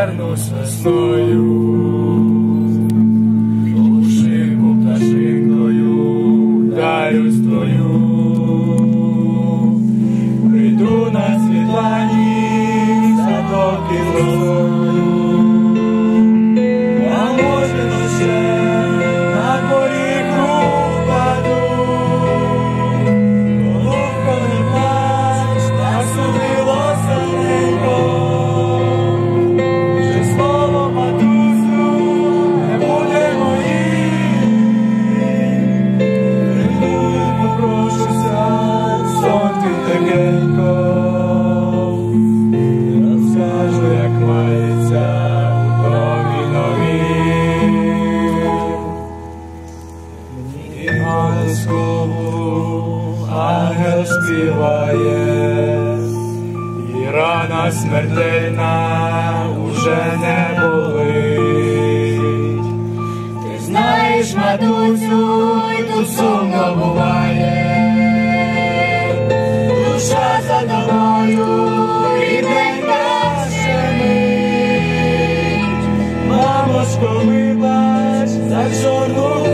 повернусь весною. Прийду на світлані, садок і. Ангел співає, і рана смертельна уже не болить. Ти знаєш, матуцю, і тут сумно було. Мамочко, вибач за чорну